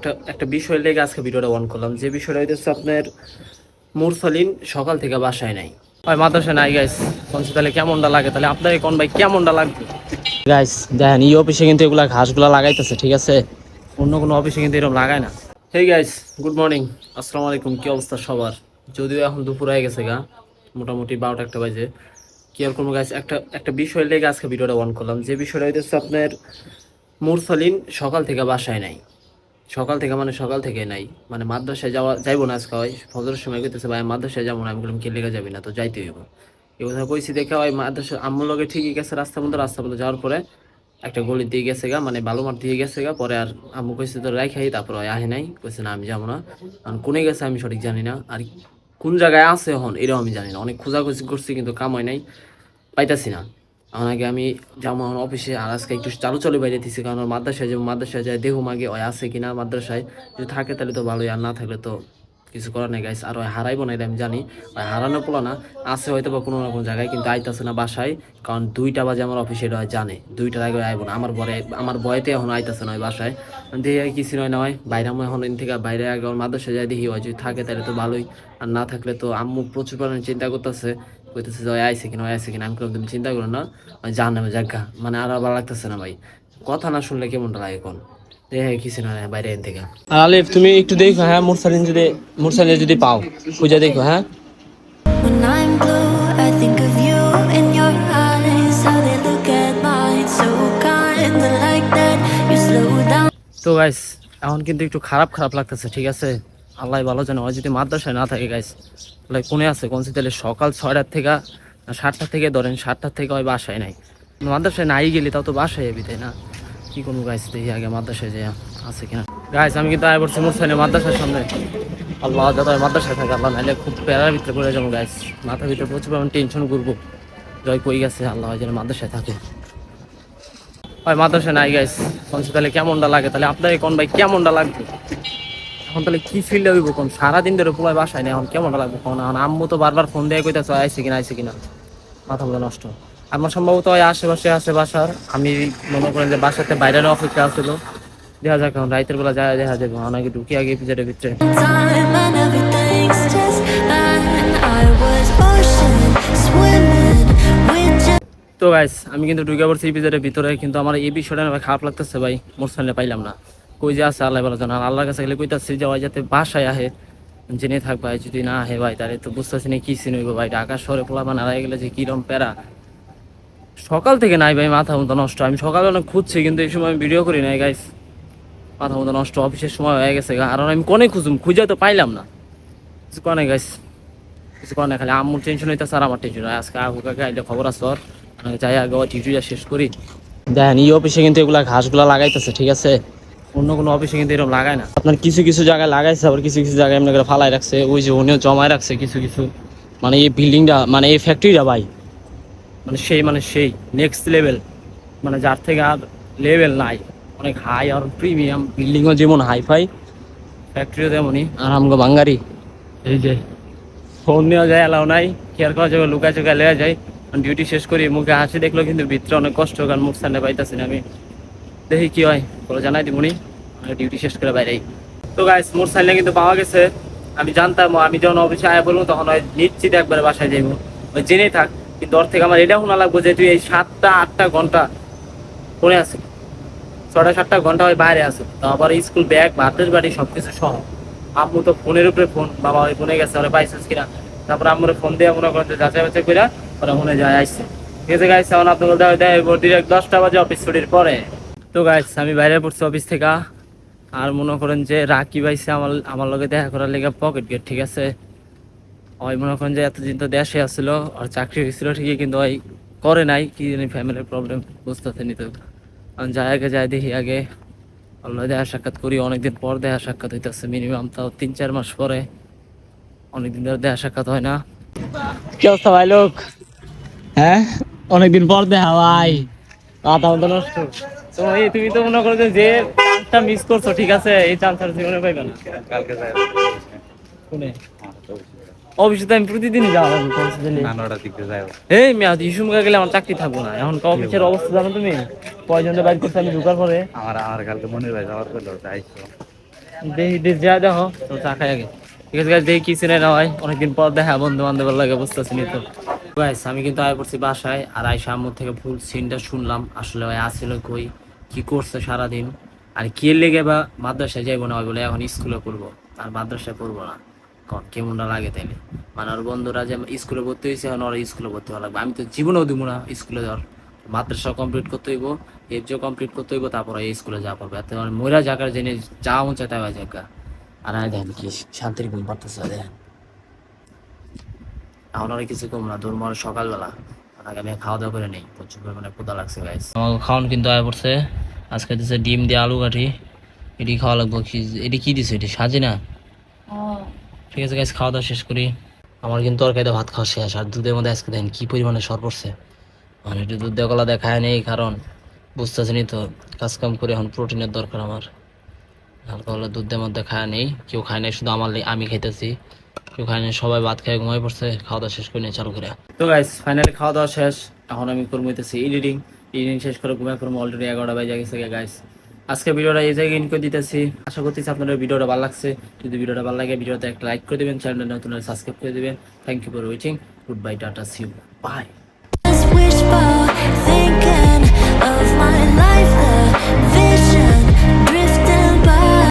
একটা একটা বিষয় লেগে আজকে ভিডিওটা অন করলাম। যে বিষয়টা হইতেছে আপনার মুরসালিন সকাল থেকে বাসায় নাই। ভাই মাদ্রাসা নাই গাইস বলছি তাহলে কেমনটা লাগে? তাহলে আপনার কোন ভাই কেমনটা লাগবে? গাইস দেখেন এই অফিসে কিন্তু এগুলা ঘাসগুলা লাগাইতেছে ঠিক আছে? অন্য কোনো অফিসে কিন্তু এরকম লাগায় না। হেই গাইস গুড মর্নিং আসসালামু আলাইকুম কি অবস্থা সবার? যদিও এখন দুপুর হয়ে গেছে গা মোটামুটি বারোটা একটা বাজে। কি আর কোনো গাইস একটা একটা বিষয় লেগে আজকে ভিডিওটা অন করলাম। যে বিষয়টা হইতেছে আপনার মুরসালিন সকাল থেকে বাসায় নাই। সকাল থেকে মানে সকাল থেকে নাই। মানে মাদ্রাসায় যাওয়া যাইবো না আজকে হয় ফজরের সময় কইতেছে, ভাই মাদ্রাসায় যাব না। আমি বললাম কে লেগে যাবি না? তো যাইতে হইব। এই কথা কইছি দেখে ওই মাদ্রাসা আম্মুর লগে ঠিকই গেছে, রাস্তা মধ্যে রাস্তা মধ্যে যাওয়ার পরে একটা গলি দিয়ে গেছে গা মানে বালু মাঠ দিয়ে গেছে গা। পরে আর আম্মু কইছে তো রাখাই তারপর ওই আহে নাই, কইছে, না, আমি যাব না। কারণ কোনে গেছে আমি সঠিক জানি না। আর কোন জায়গায় আছে এখন, এটাও আমি জানি না। অনেক খোঁজাখুঁজি করছি কিন্তু কাম হয় নাই, পাইতাছি না। আমার আগে আমি যাব আমার অফিসে আর আজকে একটু চালু চালু বাইরে দিছি, কারণ মাদ্রাসায় যাব, মাদ্রাসায় যায় দেখুম আগে ওই আছে কিনা মাদ্রাসায়। যদি থাকে তাহলে তো ভালোই, আর না থাকলে তো কিছু করার নেই গাইস আর ওই হারাইবো না এটা আমি জানি, ওই হারানো পোলা না। আছে হয়তো বা কোনো কোনো জায়গায়, কিন্তু আইতাছে না বাসায়, কারণ দুইটা বাজে আমার অফিসে এটা হয় জানে। দুইটার আগে আইবো না, আমার বরে, আমার বয়েতে এখন আইতাছে না ওই বাসায়। দেখি কিছু নয় না হয়, বাইরে আমি এখন থেকে বাইরে আগে ওর মাদ্রাসায় যাই, দেখি ওই যদি থাকে তাহলে তো ভালোই, আর না থাকলে তো আম্মু প্রচুর পরিমাণে চিন্তা করতেছে। কইতেছে যে ওই আইসে কিনা ওই আইসে কিনা আমি করলাম তুমি চিন্তা করো না ওই জানাবে জাগা মানে আর ভালো লাগতেছে না ভাই। কথা না শুনলে কেমনটা লাগে কোন? বাইরে থেকে। আলিফ তুমি একটু দেখো হ্যাঁ মুরসালিন যদি মুরসালিন যদি পাও দেখো হ্যাঁ. তো গাইস এখন কিন্তু একটু খারাপ খারাপ লাগতেছে ঠিক আছে? আল্লাহ ভালো জানে ওই যদি মাদ্রাসায় না থাকে গাইস তাহলে কোনে আছে? কোন তাহলে সকাল ছয়টার থেকে, না সাতটার থেকে, ধরেন সাতটার থেকে ওই বাসায় নাই। মাদ্রাসায় নাই গেলি তাও তো বাসায় যাবি, তাই না? কি কোনো গাইস দেখি আগে মাদ্রাসায় যে আছে কিনা? গাইস আমি কিন্তু আয় পড়ছি মুরসাইনে মাদ্রাসার সামনে। আল্লাহ ওই মাদ্রাসায় থাকে, আল্লাহ নাইলে খুব প্যারার ভিতরে পড়ে যাব গাইস মাথার ভিতরে প্রচুর পরিমাণ টেনশন করব জয় কই গেছে, আল্লাহ যেন মাদ্রাসায় থাকে। হয় মাদ্রাসা নাই গাইস তাহলে কেমনটা লাগে? তাহলে আপনার কোন ভাই কেমনটা লাগবে? এখন তাহলে কি ফিল হইব কোন? সারাদিন ধরে পুলাই বাসায় নেই এখন কেমন লাগবে কোন? এখন আম্মু তো বারবার ফোন দিয়ে কইতাছে আইসে কিনা আইসে কিনা। মাথা মতো নষ্ট। আমার সম্ভবত ওই আশেপাশে আছে বাসার আমি মনে করেন যে বাসাতে বাইরের অপেক্ষা আসলো দেখা যাক এখন রাইতের বেলা যায় দেখা যাবে অনেকে ঢুকি আগে পিছাটের ভিতরে. তো গাইস আমি কিন্তু ঢুকে পড়ছি ইপিজেডের ভিতরে কিন্তু আমার এই বিষয়টা খারাপ লাগতেছে ভাই মোর সামনে পাইলাম না। কই যে আছে আল্লাহ ভালো জানা আল্লাহর কাছে গেলে কইতাছি যে, ওই যাতে বাসায় আহে, জেনে থাক ভাই, যদি না আহে ভাই, তাহলে তো বুঝতেছি না কি সিন হইব ভাই। ঢাকা শহরে পোলা মানে হারাই গেলে যে কিরম প্যারা। সকাল থেকে নাই ভাই, মাথা মতো নষ্ট। আমি সকালে অনেক খুঁজছি, কিন্তু এই সময় আমি ভিডিও করি নাই গাইস মাথা মতো নষ্ট, অফিসের সময় হয়ে গেছে। আর আমি কনে খুঁজুম? খুঁজে তো পাইলাম না। কিছু কনে গাইস কিছু কনে খালি আম্মুর টেনশন হইতেছে আর আমার টেনশন আজকে আবু কাকা আইলে খবর আছে ওর। যাই আগে ডিউটিটা শেষ করি। দেখেন, এই অফিসে কিন্তু এগুলা ঘাসগুলা লাগাইতেছে, ঠিক আছে? অন্য কোনো অফিসে কিন্তু এরকম লাগায় না। আপনার কিছু কিছু জায়গায় লাগাইছে আবার কিছু কিছু জায়গায় এমনি করে ফালাই রাখছে। ওই যে উনিও জমায় রাখছে কিছু কিছু। মানে এই বিল্ডিংটা মানে এই ফ্যাক্টরিটা ভাই। মানে সেই মানে সেই নেক্সট লেভেল মানে যার থেকে আর লেভেল নাই। অনেক হাই আর প্রিমিয়াম বিল্ডিংও যেমন হাই ফাই ফ্যাক্টরিও তেমনই। আর আমগো বাঙ্গারি। এই যে ফোন নেওয়া যায় এলাও নাই। কেয়ার করা যাবে লুকা চুকা লেওয়া যায়। ডিউটি শেষ করি মুখে হাসি দেখল কিন্তু ভিতরে অনেক কষ্ট কারণ মুখ সামনে পাইতাছি না আমি। দেখি কি হয়। বলে, জানাই দিবনি ডিউটি শেষ করে বাইরেই। তো গাইস মোর সাইলে কিন্তু পাওয়া গেছে। আমি জানতাম, আমি যখন অফিসে আয়া বলব, তখন হয় নিশ্চিত একবারে বাসায় যাইবো। ওই জেনেই থাক, কিন্তু ওর থেকে আমার এটা শোনা লাগবো যে, তুই এই সাতটা, আটটা ঘণ্টা ফোনে আছি। ছটা সাতটা ঘণ্টা ওই বাইরে আছো। তো আবার স্কুল ব্যাগ ভাতের বাড়ি সবকিছু সহ। আম্মু তো ফোনের উপরে ফোন, বাবা ওই ফোনে গেছে, ওরা পাইছিস কিনা তারপর আম্মুরে ফোন দিয়ে মনে করেন যাচাই বাছাই করে ওরা মনে যায় আসছে ঠিক আছে গাইছে এখন আপনাকে দেওয়া দেয় ডিরেক্ট দশটা বাজে অফিস ছুটির পরে। তো গাইস আমি বাইরে পড়ছি অফিস থেকে। আর মনে করেন যে রাকি পাইছে আমার আমার লগে দেখা করার লেগে পকেট গেট ঠিক আছে? ওই মনে করেন যে এতদিন তো দেশে আসছিল আর চাকরি হয়েছিল ঠিকই কিন্তু ওই করে নাই কি জানি ফ্যামিলির প্রবলেম বুঝতেছে নি তো? আমি যাই আগে যাই দেখি আগে। আল্লাহ দেখা সাক্ষাৎ করি অনেকদিন পর দেখা সাক্ষাৎ হইতেছে মিনিমাম তাও তিন চার মাস পরে। অনেকদিন ধরে দেখা সাক্ষাৎ হয় না। কি অবস্থা ভাই লোক? হ্যাঁ অনেকদিন পর দেখা ভাই। মাথা নষ্ট। তো এই তুমি তো মনে করো যে চান্সটা মিস করছ ঠিক আছে এই চান্স আর জীবনে পাইবে না। কালকে যাই। অফিসে তো আমি প্রতিদিনই যাওয়া লাগবে কনসিডারলি দিকে যাই। এই মেয়া ইসুমকা গেলে আমার চাকরি থাকব না। এখন অফিসের অবস্থা জানো তুমি? কয়জনের বাইর করতে আমি ঢুকার পরে? আমার আমার কালকে মনে ভাই যাওয়ার আইসো। দেখি দেখি যা দেখো তো চা খাই আগে। ঠিক আছে দেখি কি সিনে না হয় অনেকদিন পর দেখা বন্ধু বান্ধবের লাগে বুঝতেছি নি তো। গাইস আমি কিন্তু আয় করছি বাসায় আর আইসা আম্মুর থেকে ফুল সিনটা শুনলাম আসলে আসছিল কই? কি করছে সারাদিন? আর কে লেগে বা মাদ্রাসায় যাইবো না বলে এখন স্কুলে পড়ব? আর মাদ্রাসায় পড়ব না। কন, কেমনটা লাগে তাইলে? মানে ওর বন্ধুরা যে স্কুলে ভর্তি হয়েছে, এখন ওরা স্কুলে ভর্তি হওয়া লাগবে। আমি তো জীবনেও দিব না স্কুলে যাওয়ার। মাদ্রাসা কমপ্লিট করতে হইব এফজিও কমপ্লিট করতে হইব, তারপরে এই স্কুলে যাওয়া পারবে এত মহিলা জায়গার জেনে যা মন চায় তাই জায়গা আর আমি দেখেন কি শান্তির ঘুম পারতেছে দেখেন। এখন আর কিছু কম না তোর মনে সকালবেলা। আগে আমি খাওয়া দাওয়া করে নেই, প্রচুর পরিমাণে ক্ষুদা লাগছে গাইস খাওয়ান কিন্তু আয় পড়ছে। আজকে দিছে ডিম দিয়ে আলু কাঠি এটি খাওয়া লাগবো কি এটি কি দিছে? এটি সাজি না। ঠিক আছে গাইস খাওয়া দাওয়া শেষ করি। আমার কিন্তু তরকারিতে ভাত খাওয়া শেষ আর দুধের মধ্যে আজকে দেখেন কি পরিমাণে সর পড়ছে। মানে একটু দুধ দিয়ে কলা দেখায় নেই কারণ বুঝতেছেনি তো কাজ কাম করে এখন প্রোটিনের দরকার আমার। হালকা হলে দুধের মধ্যে খায় নেই কেউ খায় নাই শুধু আমার আমি খাইতেছি। কেউ খায় নাই সবাই ভাত খায় ঘুমাই পড়ছে খাওয়া দাওয়া শেষ করে নিয়ে চালু করে তো গাইস ফাইনালি খাওয়া দাওয়া শেষ এখন আমি করব এডিটিং এডিটিং শেষ করে ঘুমাই ফোর অলরেডি এগারোটা বাজে গেছে গাইস আজকে ভিডিওটা এই জায়গায় ইনকো দিতেছি। আশা করতেছি আপনাদের ভিডিওটা ভালো লাগছে। যদি ভিডিওটা ভালো লাগে, ভিডিওতে একটা লাইক করে দেবেন চ্যানেলটা নতুন সাবস্ক্রাইব করে দেবেন। Thank you for watching good bye tata see you bye